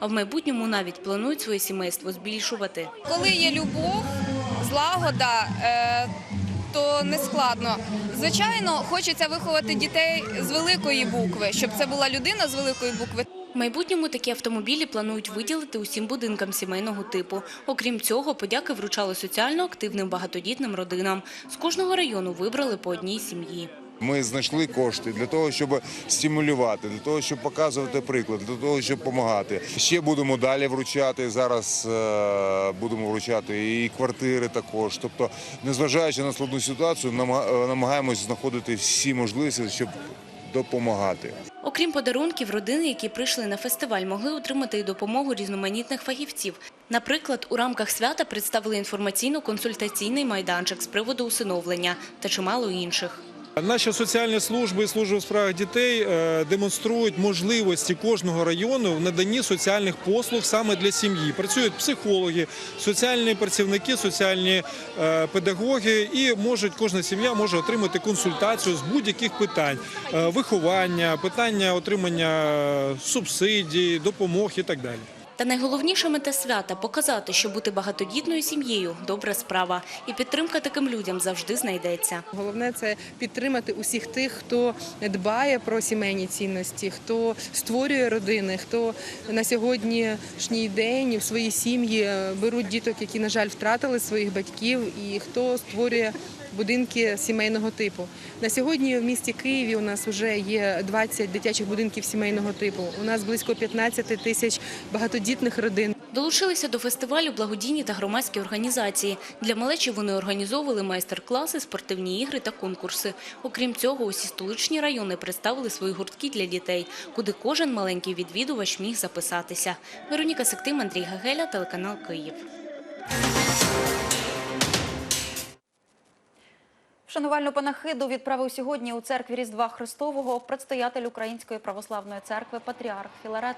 а в майбутньому навіть планують своє сімейство збільшувати. Коли є любов, злагода, е, то не складно. Звичайно, хочеться виховати дітей з великої букви, щоб це була людина з великої букви. В майбутньому такі автомобілі планують виділити усім будинкам сімейного типу. Окрім цього, подяки вручали соціально активним багатодітним родинам. З кожного району вибрали по одній сім'ї. Ми знайшли кошти для того, щоб стимулювати, для того, щоб показувати приклад, для того, щоб допомагати. Ще будемо далі вручати. Зараз е, будемо вручати і квартири також. Тобто, незважаючи на складну ситуацію, е, намагаємось знаходити всі можливості, щоб допомагати. Окрім подарунків, родини, які прийшли на фестиваль, могли отримати і допомогу різноманітних фахівців. Наприклад, у рамках свята представили інформаційно-консультаційний майданчик з приводу усиновлення та чимало інших. Наші соціальні служби і служби у справах дітей е, демонструють можливості кожного району в наданні соціальних послуг саме для сім'ї. Працюють психологи, соціальні працівники, соціальні е, педагоги, і можуть кожна сім'я може отримати консультацію з будь-яких питань: Е, виховання, питання отримання субсидій, допомог і так далі. Та найголовніша мета свята – показати, що бути багатодітною сім'єю – добра справа. І підтримка таким людям завжди знайдеться. Головне це підтримати усіх тих, хто дбає про сімейні цінності, хто створює родини, хто на сьогоднішній день в свої сім'ї беруть діток, які, на жаль, втратили своїх батьків, і хто створює будинки сімейного типу. На сьогодні в місті Києві у нас вже є 20 дитячих будинків сімейного типу. У нас близько 15 тисяч багатодітних родин. Долучилися до фестивалю благодійні та громадські організації. Для малечі вони організовували майстер-класи, спортивні ігри та конкурси. Окрім цього, усі столичні райони представили свої гуртки для дітей, куди кожен маленький відвідувач міг записатися. Вероніка Сектим, Андрій Гагеля, телеканал Київ. Шанувальну панахиду відправив сьогодні у церкві Різдва Христового предстоятель Української православної церкви Патріарх Філарет.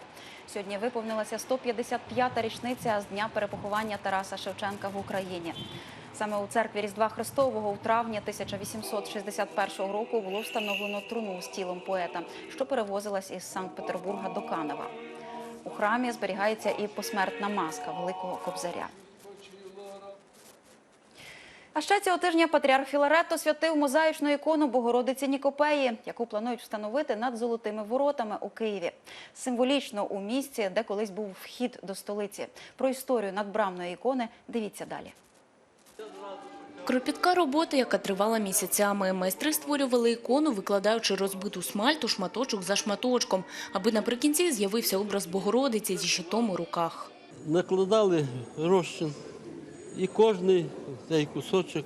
Сьогодні виповнилася 155-та річниця з дня перепоховання Тараса Шевченка в Україні. Саме у церкві Різдва Христового у травні 1861 року було встановлено труну з тілом поета, що перевозилась із Санкт-Петербурга до Канева. У храмі зберігається і посмертна маска Великого Кобзаря. А ще цього тижня патріарх Філарет освятив мозаїчну ікону Богородиці Нікопеї, яку планують встановити над золотими воротами у Києві. Символічно у місці, де колись був вхід до столиці. Про історію надбрамної ікони дивіться далі. Кропітка робота, яка тривала місяцями. Майстри створювали ікону, викладаючи розбиту смальту шматочок за шматочком, аби наприкінці з'явився образ Богородиці зі щитом у руках. накладали розчин. І кожний цей кусочок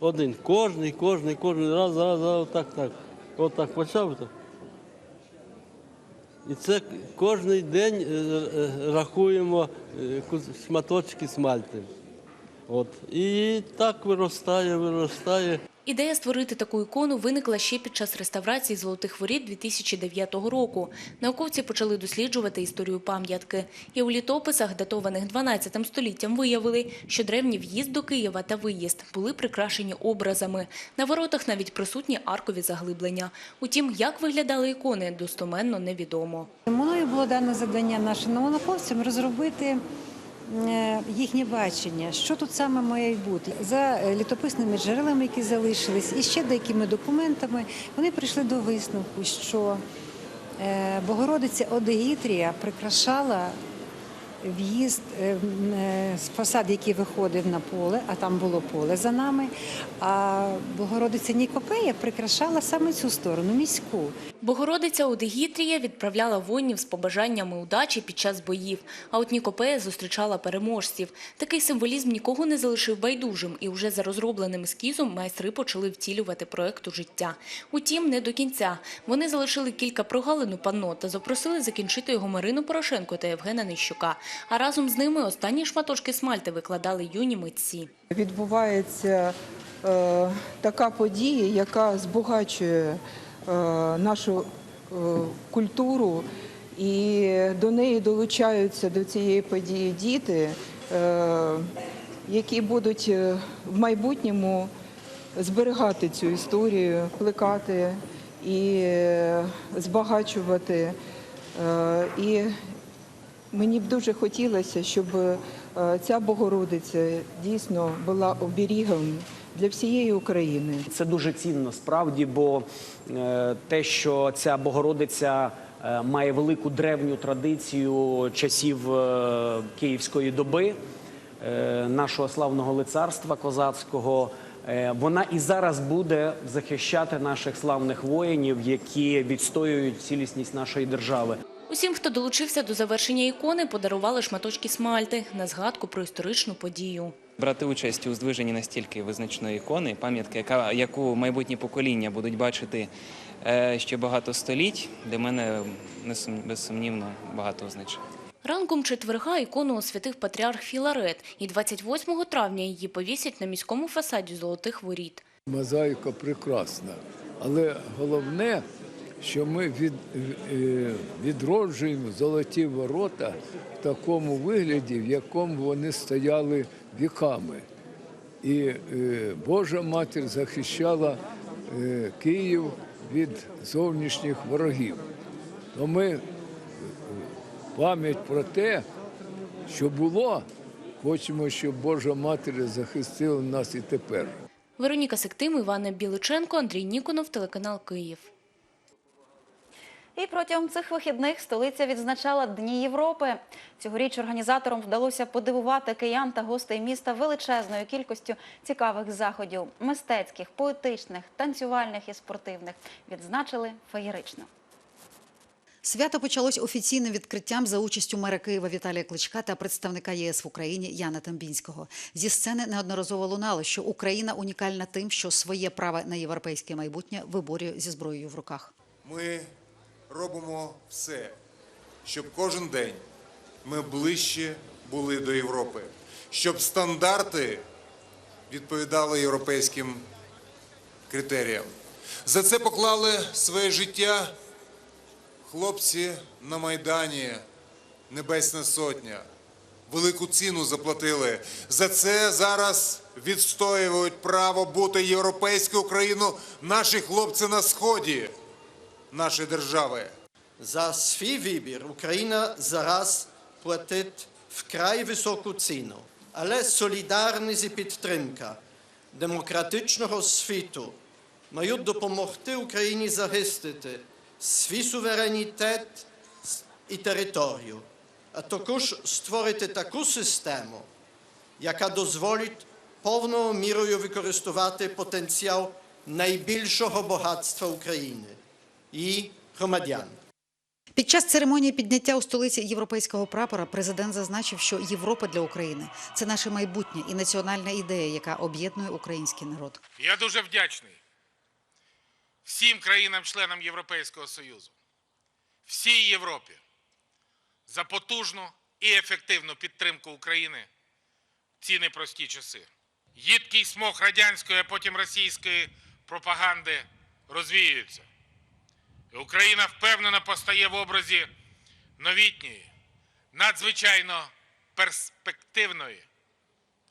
один. Кожний, кожний, кожний раз, раз, раз, отак, так. Отак так почав. Так. І це кожний день е, е, рахуємо е, шматочки смальти. От. І так виростає, виростає. Ідея створити таку ікону виникла ще під час реставрації Золотих воріт 2009 року. Науковці почали досліджувати історію пам'ятки. І у літописах, датованих 12 століттям, виявили, що древній в'їзд до Києва та виїзд були прикрашені образами. На воротах навіть присутні аркові заглиблення. Утім, як виглядали ікони, достоменно невідомо. Мною було дане завдання нашим науковцям розробити їхнє бачення, що тут саме має бути. За е, літописними джерелами, які залишились, і ще деякими документами, вони прийшли до висновку, що е, Богородиця Одегітрія прикрашала в'їзд е, е, з фасад, який виходив на поле, а там було поле за нами. А Богородиця Нікопея прикрашала саме цю сторону, міську. Богородиця Одегітрія відправляла воїнів з побажаннями удачі під час боїв, а от Нікопея зустрічала переможців. Такий символізм нікого не залишив байдужим, і вже за розробленим ескізом майстри почали втілювати проект у життя. Утім, не до кінця. Вони залишили кілька прогалин у панно та запросили закінчити його Марину Порошенко та Євгена Нищука. А разом з ними останні шматочки смальти викладали юні митці. відбувається е, така подія, яка збагачує е, нашу е, культуру, і до неї долучаються до цієї події діти, е, які будуть е, в майбутньому зберігати цю історію, плекати і е, збагачувати. Е, і мені б дуже хотілося, щоб е, ця Богородиця дійсно була оберігом для всієї України. Це дуже цінно справді, бо е, те, що ця Богородиця е, має велику древню традицію часів Київської доби, нашого славного лицарства козацького, вона і зараз буде захищати наших славних воїнів, які відстоюють цілісність нашої держави. Усім, хто долучився до завершення ікони, подарували шматочки смальти на згадку про історичну подію. Брати участь у здвиженні настільки визначної ікони, пам'ятки, яка, яку майбутні покоління будуть бачити е, ще багато століть, для мене безсумнівно багато означає. Ранком четверга ікону освятив патріарх Філарет, і 28 травня її повісять на міському фасаді Золотих Воріт. Мозаїка прекрасна. Але головне, що ми від, е, відроджуємо золоті ворота в такому вигляді, в якому вони стояли віками. І е, Божа матір захищала е, Київ від зовнішніх ворогів. То ми е, пам'ять про те, що було, хочемо, щоб Божа матір захистила нас і тепер. Вероніка Сектим, Івана Біличенко, Андрій Ніконов, телеканал Київ. І протягом цих вихідних столиця відзначала Дні Європи. Цьогоріч організаторам вдалося подивувати киян та гостей міста величезною кількістю цікавих заходів мистецьких, поетичних, танцювальних і спортивних. Відзначили феєрично. Свято почалось офіційним відкриттям за участю мера Києва Віталія Кличка та представника ЄС в Україні Яна Тамбінського. Зі сцени неодноразово лунало, що Україна унікальна тим, що своє право на європейське майбутнє виборює зі зброєю в руках. Ми робимо все, щоб кожен день ми ближче були до Європи, щоб стандарти відповідали європейським критеріям. За це поклали своє життя хлопці на Майдані, Небесна Сотня. Велику ціну заплатили. За це зараз відстоюють право бути європейською Україною наші хлопці на сході нашої держави. За свій вибір Україна зараз платить вкрай високу ціну, але солідарність і підтримка демократичного світу мають допомогти Україні захистити свій суверенітет і територію, а також створити таку систему, яка дозволить повною мірою використовувати потенціал найбільшого багатства України і громадян. Під час церемонії підняття у столиці європейського прапора президент зазначив, що Європа для України це наше майбутнє і національна ідея, яка об'єднує український народ. Я дуже вдячний всім країнам-членам Європейського Союзу, всій Європі за потужну і ефективну підтримку України в ці непрості часи. Їдкий смог радянської, а потім російської пропаганди розвіюється. І Україна впевнено постає в образі новітньої, надзвичайно перспективної,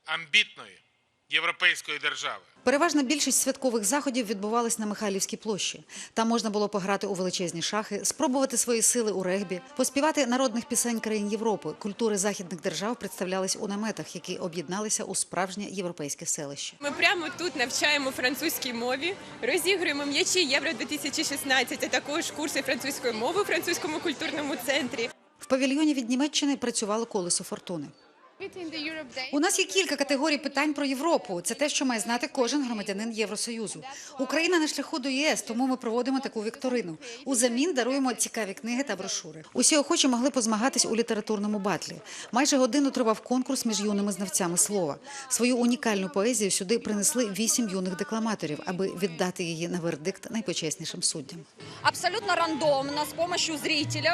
амбітної європейської держави. Переважна більшість святкових заходів відбувалась на Михайлівській площі. Там можна було пограти у величезні шахи, спробувати свої сили у регбі, поспівати народних пісень країн Європи. Культури західних держав представлялись у наметах, які об'єдналися у справжнє європейське селище. Ми прямо тут навчаємо французькій мові, розігруємо м'ячі Євро 2016 а також курси французької мови у французькому культурному центрі. В павільйоні від Німеччини працювало колесо фортуни. У нас є кілька категорій питань про Європу. Це те, що має знати кожен громадянин Євросоюзу. Україна на шляху до ЄС, тому ми проводимо таку вікторину. Узамін даруємо цікаві книги та брошури. Усі охочі могли позмагатись у літературному батлі. Майже годину тривав конкурс між юними знавцями слова. Свою унікальну поезію сюди принесли вісім юних декламаторів, аби віддати її на вердикт найпочеснішим суддям. Абсолютно рандомно, с помощью зрителей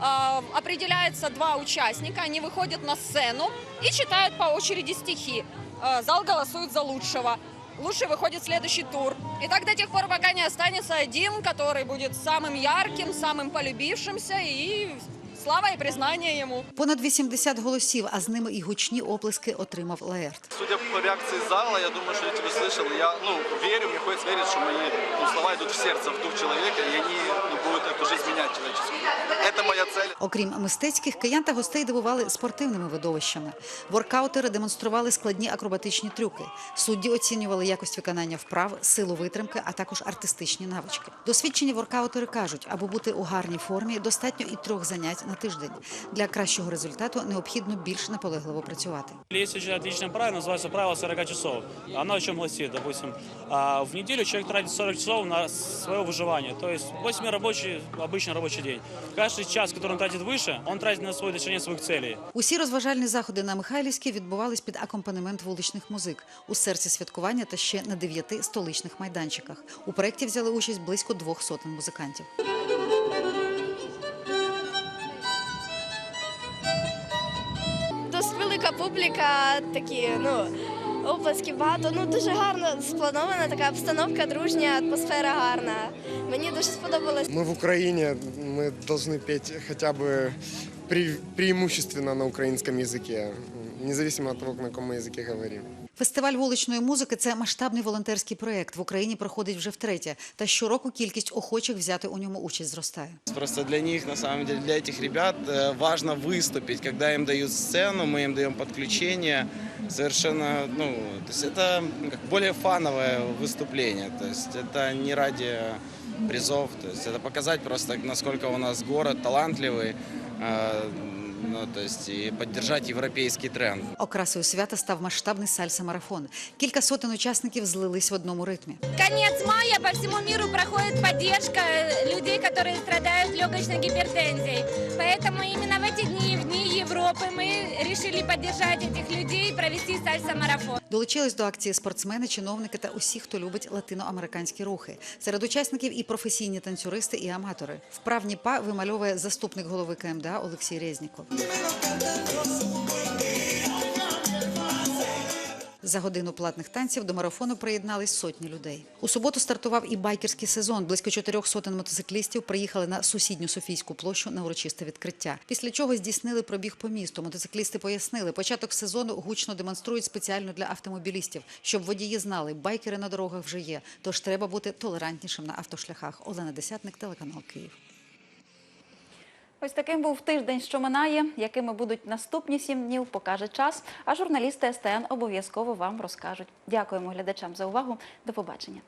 э, определяется два участника. Они выходят на сцену и читают по очереди стихи. Э, зал голосует за лучшего. Лучший выходит следующий тур. И так до тех пор, пока не останется один, который будет самым ярким, самым полюбившимся и Слава и признание ему. Понад 80 голосів, а з ними і гучні оплески отримав Лаерт. Судя по реакции зала, я думаю, что я тебя слышал. Я ну, верю, мне хочется верить, что мои ну, слова идут в сердце, в дух человека, и они ну, будут эту жизнь менять человеческую. Это моя цель. Окрім мистецьких, киян та гостей дивували спортивними видовищами. Воркаутери демонстрували складні акробатичні трюки. Судді оцінювали якість виконання вправ, силу витримки, а також артистичні навички. Досвідчені воркаутери кажуть, аби бути у гарній формі, достатньо і трьох занять на тиждень. Для кращого результату необхідно більш наполегливо працювати. Есть очень отличное правило, называется правило 40 часов. Оно о чем гласит, допустим, а, в неделю человек тратит 40 часов на свое выживание. То есть 8 рабочий, обычный рабочий день. Каждый час, который он тратит выше, он тратит на свое достижение своих целей. Усі розважальні заходи на Михайлівській відбувались під акомпанемент вуличних музик у серці святкування та ще на дев'яти столичних майданчиках. У проєкті взяли участь близько двох сотень музикантів. такі ну оплески багато. Ну дуже гарно спланована така обстановка, дружня, атмосфера гарна. Мені дуже сподобалось. Мы в Украине, мы должны петь хотя бы пре- преимущественно на украинском языке, независимо от того, на каком мы языке говорим. Фестиваль вуличної музики це масштабний волонтерський проєкт. В Україні проходить вже втретє. Та щороку кількість охочих взяти у ньому участь зростає. Просто для них, на самом деле, для этих ребят э, важно выступить, когда им дают сцену, мы им даем подключение. Совершенно, ну, то есть это как более фановое выступление. То есть это не ради призов, то есть это показать просто, насколько у нас город талантливый, э, ну, то есть и поддержать европейский тренд. Окрасою свята став масштабний сальса-марафон. Кілька сотень учасників злились в одному ритмі. Конец мая по всему миру проходит поддержка людей, которые страдают легочной гипертензией. Поэтому именно в эти дни, в дни Европы, мы решили поддержать этих людей и провести сальса-марафон. Долучились до акції спортсмени, чиновники та усі, хто любить латиноамериканські рухи. Серед учасників і професійні танцюристи, і аматори. Вправні па вимальовує заступник голови КМДА Олексій Резніков. За годину платних танців до марафону приєднались сотні людей. У суботу стартував і байкерський сезон. Близько чотирьох сотень мотоциклістів приїхали на сусідню Софійську площу на урочисте відкриття. Після чого здійснили пробіг по місту. Мотоциклісти пояснили, початок сезону гучно демонструють спеціально для автомобілістів, щоб водії знали, байкери на дорогах вже є. Тож треба бути толерантнішим на автошляхах. Олена Десятник, телеканал Київ. Ось таким був тиждень, що минає. Якими будуть наступні сім днів, покаже час. А журналісти СТН обов'язково вам розкажуть. Дякуємо глядачам за увагу. До побачення.